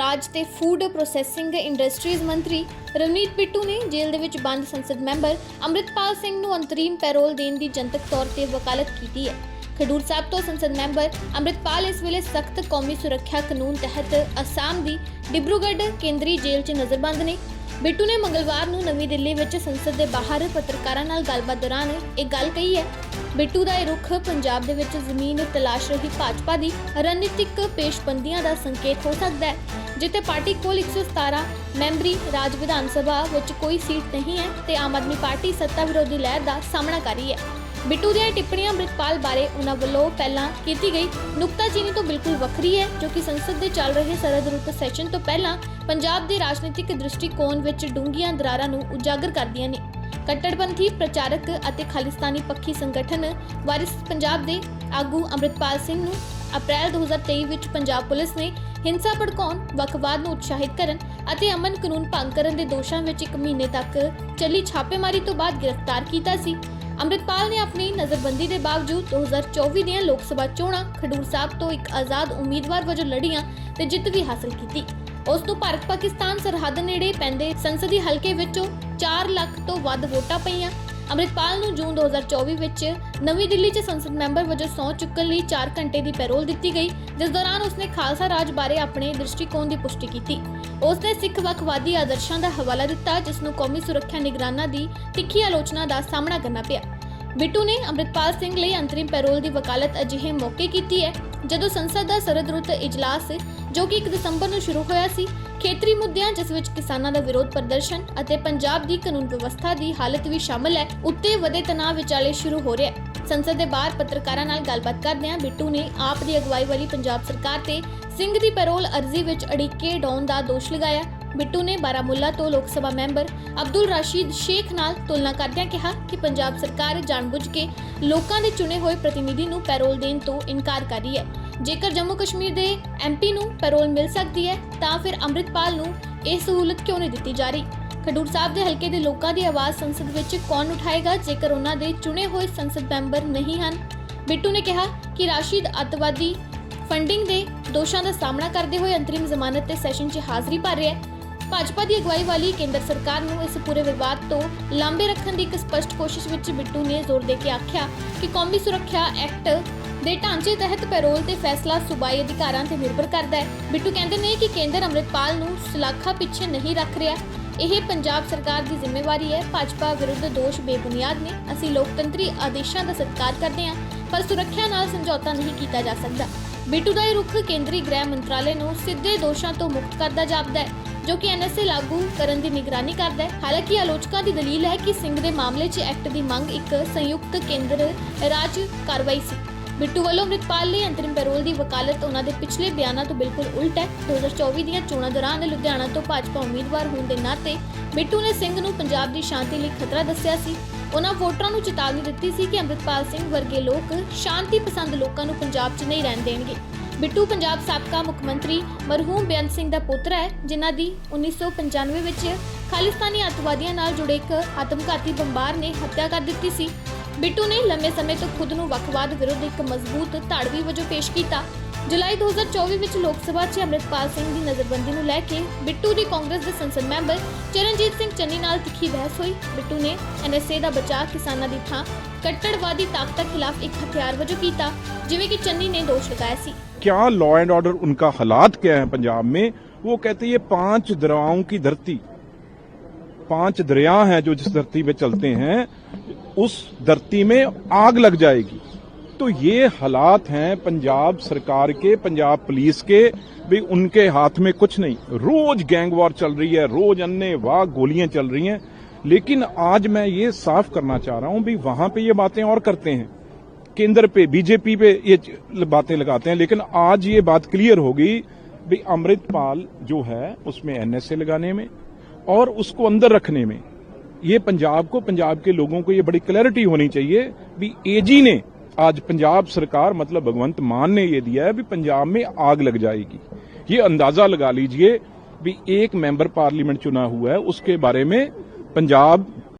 ਰਾਜ ਤੇ food processing industries ਮੰਤਰੀ ਰਵਨੀਤ ਬਿੱਟੂ ਨੇ ਜੇਲ੍ਹ ਦੇ ਵਿੱਚ ਬੰਦ ਸੰਸਦ ਮੈਂਬਰ ਅੰਮ੍ਰਿਤਪਾਲ ਸਿੰਘ ਨੂੰ ਅੰਤਰੀਮ ਪੈਰੋਲ ਦੇਣ ਦੀ ਜਨਤਕ ਤੌਰ ਤੇ ਵਕਾਲਤ ਕੀਤੀ ਹੈ। ਖਡੂਰ ਸਾਹਿਬ ਤੋਂ ਸੰਸਦ ਮੈਂਬਰ ਅੰਮ੍ਰਿਤਪਾਲ ਇਸ ਵੇਲੇ ਸਖਤ ਕੌਮੀ ਸੁਰੱਖਿਆ ਕਾਨੂੰਨ ਤਹਿਤ ਅਸਾਮ ਦੀ ਡਿਬਰੂਗੜ੍ਹ ਕੇਂਦਰੀ ਜੇਲ੍ਹ 'ਚ ਨਜ਼ਰਬੰਦ ਨੇ। ਬਿੱਟੂ ਨੇ ਮੰਗਲਵਾਰ ਨੂੰ ਨਵੀਂ ਦਿੱਲੀ ਵਿੱਚ ਸੰਸਦ ਦੇ ਬਾਹਰ ਪੱਤਰਕਾਰਾਂ ਨਾਲ ਗੱਲਬਾਤ ਦੌਰਾਨ ਇਹ ਗੱਲ ਕਹੀ ਹੈ, ਬਿੱਟੂ ਦਾ ਇਹ ਰੁਖ ਪੰਜਾਬ ਦੇ ਵਿੱਚ ਜ਼ਮੀਨ ਤਲਾਸ਼ ਰਹੀ ਭਾਜਪਾ ਦੀ ਰਣਨੀਤਿਕ ਪੇਸ਼ਬੰਦੀਆਂ ਦਾ ਸੰਕੇਤ ਹੋ ਸਕਦਾ ਹੈ। ਜਿੱਥੇ ਪਾਰਟੀ ਕੋਲ 117 ਮੈਂਬਰੀ ਰਾਜ ਵਿਧਾਨ ਸਭਾ ਵਿੱਚ ਕੋਈ ਸੀਟ ਨਹੀਂ ਹੈ ਤੇ ਆਮ ਆਦਮੀ ਪਾਰਟੀ ਸੱਤਾ ਵਿਰੋਧੀ ਲਹਿਰ ਦਾ ਸਾਹਮਣਾ ਕਰ ਰਹੀ ਹੈ। ਬਿੱਟੂ ਦੀਆਂ ਟਿੱਪਣੀਆਂ ਅੰਮ੍ਰਿਤਪਾਲ ਬਾਰੇ ਉਹਨਾਂ ਵੱਲੋਂ ਪਹਿਲਾਂ ਕੀਤੀ ਗਈ। ਨੁਕਤਾਚੀਨੀ ਤੋਂ ਬਿਲਕੁਲ ਵੱਖਰੀ ਹੈ, ਜੋ ਕਿ ਸੰਸਦ ਦੇ ਚੱਲ ਰਹੇ ਸਰਦ ਰੁੱਤ ਸੈਸ਼ਨ ਤੋਂ ਪਹਿਲਾਂ ਪੰਜਾਬ ਦੇ ਰਾਜਨੀਤਿਕ ਦ੍ਰਿਸ਼ਟੀਕੋਣ ਵਿੱਚ ਡੂੰਘੀਆਂ ਦਰਾਰਾਂ ਨੂੰ ਉਜਾਗਰ ਕਰਦੀਆਂ ਨੇ। ਕੱਟੜਪੰਥੀ ਪ੍ਰਚਾਰਕ ਅਤੇ ਖਾਲਿਸਤਾਨੀ ਪੱਖੀ ਸੰਗਠਨ ਵਾਰਿਸ ਪੰਜਾਬ ਦੇ ਆਗੂ ਅੰਮ੍ਰਿਤਪਾਲ ਸਿੰਘ ਨੂੰ ਅਪ੍ਰੈਲ 2023 ਵਿੱਚ ਪੰਜਾਬ ਪੁਲਿਸ ਨੇ ਹਿੰਸਾ ਭੜਕਾਉਣ, ਵੱਖਵਾਦ ਨੂੰ ਉਤਸ਼ਾਹਿਤ ਕਰਨ ਅਤੇ ਅਮਨ ਕਾਨੂੰਨ ਭੰਗ ਕਰਨ ਦੇ ਦੋਸ਼ਾਂ ਵਿੱਚ ਇੱਕ ਮਹੀਨੇ ਤੱਕ ਚੱਲੀ ਛਾਪੇਮਾਰੀ ਤੋਂ ਬਾਅਦ ਗ੍ਰਿਫਤਾਰ ਕੀਤਾ ਸੀ। ਅੰਮ੍ਰਿਤਪਾਲ ਨੇ ਆਪਣੀ ਨਜ਼ਰਬੰਦੀ ਦੇ ਬਾਵਜੂਦ 2024 ਦੀਆਂ ਲੋਕ ਸਭਾ ਚੋਣਾਂ ਖਡੂਰ ਸਾਹਿਬ ਤੋਂ ਇੱਕ ਆਜ਼ਾਦ ਉਮੀਦਵਾਰ ਵਜੋਂ ਲੜੀਆਂ ਤੇ ਜਿੱਤ ਵੀ ਹਾਸਲ ਕੀਤੀ। ਉਸ ਨੂੰ ਭਾਰਤ ਪਾਕਿਸਤਾਨ ਸਰਹੱਦ ਨੇੜੇ ਪੈਂਦੇ ਸੰਸਦੀ ਹਲਕੇ ਵਿੱਚੋਂ 4 ਲੱਖ ਤੋਂ ਵੱਧ ਵੋਟਾਂ ਪਈਆਂ। ਅੰਮ੍ਰਿਤਪਾਲ ਨੂੰ ਜੂਨ 2024 ਵਿੱਚ ਨਵੀਂ ਦਿੱਲੀ 'ਚ ਸੰਸਦ ਮੈਂਬਰ ਵਜੋਂ ਸਹੁੰ ਚੁੱਕਣ ਲਈ 4 ਘੰਟੇ ਦੀ ਪੈਰੋਲ ਦਿੱਤੀ ਗਈ, ਜਿਸ ਦੌਰਾਨ ਉਸਨੇ ਖਾਲਸਾ ਰਾਜ ਬਾਰੇ ਆਪਣੇ ਦ੍ਰਿਸ਼ਟੀਕੋਣ ਦੀ ਪੁਸ਼ਟੀ ਕੀਤੀ। ਉਸਨੇ ਸਿੱਖ ਵੱਖਵਾਦੀ ਆਦਰਸ਼ਾਂ ਦਾ ਹਵਾਲਾ ਦਿੱਤਾ, ਜਿਸ ਨੂੰ ਕੌਮੀ ਸੁਰੱਖਿਆ ਨਿਗਰਾਨਾਂ ਦੀ ਤਿੱਖੀ ਆਲੋਚਨਾ ਦਾ ਸਾਹਮਣਾ ਕਰਨਾ ਪਿਆ। ਬਿੱਟੂ ਨੇ ਅੰਮ੍ਰਿਤਪਾਲ ਸਿੰਘ ਲਈ ਅੰਤਰਿਮ ਪੈਰੋਲ ਦੀ ਵਕਾਲਤ ਅਜਿਹੇ ਮੌਕੇ ਕੀਤੀ ਹੈ, ਜਦੋਂ ਸੰਸਦ ਦਾ ਸਰਦ ਰੁੱਤ ਇਜਲਾਸ ਜੋ ਕਿ 1 ਦਸੰਬਰ ਨੂੰ ਸ਼ੁਰੂ ਹੋਇਆ ਸੀ। ਖੇਤਰੀ ਮੁੱਦਿਆਂ, ਜਿਸ ਵਿੱਚ ਕਿਸਾਨਾਂ ਦਾ ਵਿਰੋਧ ਪ੍ਰਦਰਸ਼ਨ ਅਤੇ ਪੰਜਾਬ ਦੀ ਕਾਨੂੰਨ ਵਿਵਸਥਾ ਦੀ ਹਾਲਤ ਵੀ ਸ਼ਾਮਲ ਹੈ, ਉੱਤੇ ਵਧੇ ਤਣਾਅ ਵਿਚਾਲੇ ਸ਼ੁਰੂ ਹੋ ਰਿਹਾ ਹੈ। ਸੰਸਦ ਦੇ ਬਾਹਰ ਪੱਤਰਕਾਰਾਂ ਨਾਲ ਗੱਲਬਾਤ ਕਰਦਿਆਂ ਬਿੱਟੂ ਨੇ ਆਪ ਦੀ ਅਗਵਾਈ ਵਾਲੀ ਪੰਜਾਬ ਸਰਕਾਰ ਤੇ ਸਿੰਘ ਦੀ ਪੈਰੋਲ ਅਰਜ਼ੀ ਵਿੱਚ ਅੜਿੱਕੇ ਡਾਉਣ ਦਾ ਦੋਸ਼ ਲਗਾਇਆ। ਬਿੱਟੂ ਨੇ ਬਾਰਾਮੁੱਲਾ ਤੋਂ ਲੋਕ ਸਭਾ ਮੈਂਬਰ ਅਬਦੁਲ ਰਾਸ਼ੀਦ ਸ਼ੇਖ ਨਾਲ ਤੁਲਨਾ ਕਰਦਿਆਂ ਕਿਹਾ ਕਿ ਪੰਜਾਬ ਸਰਕਾਰ ਜਾਣਬੁੱਝ ਕੇ ਲੋਕਾਂ ਦੇ ਚੁਣੇ ਹੋਏ ਪ੍ਰਤੀਨਿਧੀ ਨੂੰ ਪੈਰੋਲ ਦੇਣ ਤੋਂ ਇਨਕਾਰ ਕਰ ਰਹੀ ਹੈ। ਜੇਕਰ ਜੰਮੂ ਕਸ਼ਮੀਰ ਦੇ ਐਮਪੀ ਨੂੰ ਪੈਰੋਲ ਮਿਲ ਸਕਦੀ ਹੈ, ਤਾਂ ਫਿਰ ਅੰਮ੍ਰਿਤਪਾਲ ਨੂੰ ਇਹ ਸਹੂਲਤ ਕਿਉਂ ਨਹੀਂ ਦਿੱਤੀ ਜਾ ਰਹੀ? ਖਡੂਰ ਸਾਹਿਬ ਦੇ ਹਲਕੇ ਦੇ ਲੋਕਾਂ ਦੀ ਆਵਾਜ਼ ਸੰਸਦ ਵਿੱਚ ਕੌਣ ਉਠਾਏਗਾ, ਜੇਕਰ ਉਹਨਾਂ ਦੇ ਚੁਣੇ ਹੋਏ ਸੰਸਦ ਮੈਂਬਰ ਨਹੀਂ ਹਨ? ਬਿੱਟੂ ਨੇ ਕਿਹਾ ਕਿ ਰਾਸ਼ਿਦ ਅੱਤਵਾਦੀ ਫੰਡਿੰਗ ਦੇ ਦੋਸ਼ਾਂ ਦਾ ਸਾਹਮਣਾ ਕਰਦੇ ਹੋਏ ਅੰਤਰਿਮ ਜ਼ਮਾਨਤ ਤੇ ਸੈਸ਼ਨ 'ਚ ਹਾਜ਼ਰੀ ਭਰ ਰਿਹਾ ਹੈ। ਭਾਜਪਾ ਦੀ ਅਗਵਾਈ ਵਾਲੀ ਕੇਂਦਰ ਸਰਕਾਰ ਨੂੰ ਇਸ ਪੂਰੇ ਵਿਵਾਦ ਤੋਂ ਲਾਂਬੇ ਰੱਖਣ ਦੀ ਇੱਕ ਸਪਸ਼ਟ ਕੋਸ਼ਿਸ਼ ਵਿੱਚ ਬਿੱਟੂ ਨੇ ਜ਼ੋਰ ਦੇ ਕੇ ਆਖਿਆ ਕਿ ਕੌਮੀ ਸੁਰੱਖਿਆ ਐਕਟ ਦੇ ਢਾਂਚੇ ਤਹਿਤ ਪੈਰੋਲ ਤੇ ਫੈਸਲਾ ਸੂਬਾਈ ਅਧਿਕਾਰਾਂ ਤੇ ਨਿਰਭਰ ਕਰਦਾ ਹੈ। ਬਿੱਟੂ ਕਹਿੰਦੇ ਨੇ ਕਿ ਕੇਂਦਰ ਅੰਮ੍ਰਿਤਪਾਲ ਨੂੰ ਸਲਾਖਾ ਪਿੱਛੇ ਨਹੀਂ ਰੱਖ ਰਿਹਾ। ਇਹ ਪੰਜਾਬ ਸਰਕਾਰ ਦੀ ਜ਼ਿੰਮੇਵਾਰੀ ਹੈ। ਭਾਜਪਾ ਵਿਰੁੱਧ ਦੋਸ਼ ਬੇਬੁਨਿਆਦ ਨੇ। ਅਸੀਂ ਲੋਕਤੰਤਰੀ ਆਦੇਸ਼ਾਂ ਦਾ ਸਤਿਕਾਰ ਕਰਦੇ ਹਾਂ, ਪਰ ਸੁਰੱਖਿਆ ਨਾਲ ਸਮਝੌਤਾ ਨਹੀਂ ਕੀਤਾ ਜਾ ਸਕਦਾ। ਬਿੱਟੂ ਦਾ ਇਹ ਰੁਖ ਕੇਂਦਰੀ ਗ੍ਰਹਿ ਮੰਤਰਾਲੇ ਨੂੰ ਸਿੱਧੇ ਦੋਸ਼ਾਂ ਤੋਂ ਮੁਕਤ ਕਰਦਾ ਜਾਪਦਾ ਹੈ, ਜੋ ਕਿ ਐਨਐਸਏ ਲਾਗੂ ਕਰਨ ਦੀ ਨਿਗਰਾਨੀ ਕਰਦਾ ਹੈ। ਹਾਲਾਂਕਿ ਆਲੋਚਕਾਂ ਦੀ ਦਲੀਲ ਹੈ ਕਿ ਸਿੰਘ ਦੇ ਮਾਮਲੇ 'ਚ ਐਕਟ ਦੀ ਮੰਗ ਇੱਕ ਸੰਯੁਕਤ ਕੇਂਦਰ ਰਾਜ ਕਾਰਵਾਈ ਸੀ। ਬਿੱਟੂ ਵੱਲੋਂ ਅੰਮ੍ਰਿਤਪਾਲ ਲਈ ਅੰਤਰਿਮ ਪੈਰੋਲ ਦੀ ਵਕਾਲਤ ਉਹਨਾਂ ਦੇ ਪਿਛਲੇ ਬਿਆਨਾਂ ਤੋਂ ਬਿਲਕੁਲ ਉਲਟ ਹੈ। 2024 ਦੀਆਂ ਚੋਣਾਂ ਦੌਰਾਨ ਲੁਧਿਆਣਾ ਤੋਂ ਭਾਜਪਾ ਉਮੀਦਵਾਰ ਹੋਣ ਦੇ ਨਾਤੇ ਬਿੱਟੂ ਨੇ ਸਿੰਘ ਨੂੰ ਪੰਜਾਬ ਦੀ ਸ਼ਾਂਤੀ ਲਈ ਖਤਰਾ ਦੱਸਿਆ ਸੀ। ਉਹਨਾਂ ਵੋਟਰਾਂ ਨੂੰ ਚੇਤਾਵਨੀ ਦਿੱਤੀ ਸੀ ਕਿ ਅੰਮ੍ਰਿਤਪਾਲ ਸਿੰਘ ਵਰਗੇ ਲੋਕ ਸ਼ਾਂਤੀ ਪਸੰਦ ਲੋਕਾਂ ਨੂੰ ਪੰਜਾਬ 'ਚ ਨਹੀਂ ਰਹਿਣ ਦੇਣਗੇ। ਬਿੱਟੂ ਪੰਜਾਬ ਸਾਬਕਾ ਮੁੱਖ ਮੰਤਰੀ ਮਰਹੂਮ ਬੇਅੰਤ ਸਿੰਘ ਦਾ ਪੁੱਤਰ ਹੈ, ਜਿਨ੍ਹਾਂ ਦੀ 1995 ਵਿੱਚ ਖਾਲਿਸਤਾਨੀ ਅੱਤਵਾਦੀਆਂ ਨਾਲ ਜੁੜੇ ਇੱਕ ਆਤਮਘਾਤੀ ਬੰਬਾਰ ਨੇ ਹੱਤਿਆ ਕਰ ਦਿੱਤੀ ਸੀ। ਬਿੱਟੂ ਨੇ ਲੰਮੇ ਸਮੇਂ ਤੋਂ ਖੁਦ ਨੂੰ ਵੱਖਵਾਦ ਵਿਰੁੱਧ ਇੱਕ ਮਜ਼ਬੂਤ ਧਾੜਵੀ ਵਜੋਂ ਪੇਸ਼ ਕੀਤਾ ਜੁਲਾਈ 2024 ਵਿੱਚ ਲੋਕ ਸਭਾ 'ਚ ਅੰਮ੍ਰਿਤਪਾਲ ਸਿੰਘ ਦੀ ਨਜ਼ਰਬੰਦੀ ਨੂੰ ਲੈ ਕੇ ਬਿੱਟੂ ਦੀ ਕਾਂਗਰਸ ਦੇ ਸੰਸਦ ਮੈਂਬਰ ਚਰਨਜੀਤ ਸਿੰਘ ਚੰਨੀ ਨਾਲ ਤਿੱਖੀ ਬਹਿਸ ਹੋਈ ਬਿੱਟੂ ਨੇ ਐਨਐਸਏ ਦਾ ਬਚਾਅ ਕਿਸਾਨਾਂ ਦੀ ਥਾਂ ਕੱਟੜਵਾਦੀ ਤਾਕਤਾਂ ਖਿਲਾਫ ਇੱਕ ਹਥਿਆਰ ਵਜੋਂ ਕੀਤਾ ਜਿਵੇਂ ਕਿ ਚੰਨੀ ਨੇ ਦੋਸ਼ ਲਗਾਇਆ ਸੀ क्या लॉ एंड ऑर्डर उनका हालात क्या है पंजाब में वो कहते हैं ये पांच दरियाओं की धरती पांच दरिया हैं जो जिस धरती पे चलते हैं उस धरती में आग लग जाएगी। तो ये हालात हैं पंजाब सरकार के, पंजाब पुलिस के, भी उनके हाथ में कुछ नहीं। रोज गैंग वॉर चल रही है, रोज अन्य वाह गोलियाँ चल रही हैं। लेकिन आज मैं ये साफ़ करना चाह रहा हूँ, भी वहाँ पे ये बातें और करते हैं। केंद्र पे, बीजेपी पे ये बातें लगाते हैं, लेकिन आज ये बात क्लियर होगी भी अमृतपाल जो है, उसमें एनएसए लगाने में और उसको अंदर रखने में। ये पंजाब को, पंजाब के लोगों को ये बड़ी क्लैरिटी होनी चाहिए भी एजी ने आज पंजाब सरकार मतलब भगवंत मान ने ये दिया है भी पंजाब में आग लग जाएगी। ये अंदाज़ा लगा लीजिए भी एक मेंबर पार्लियामेंट चुना हुआ है, उसके बारे में पंजाब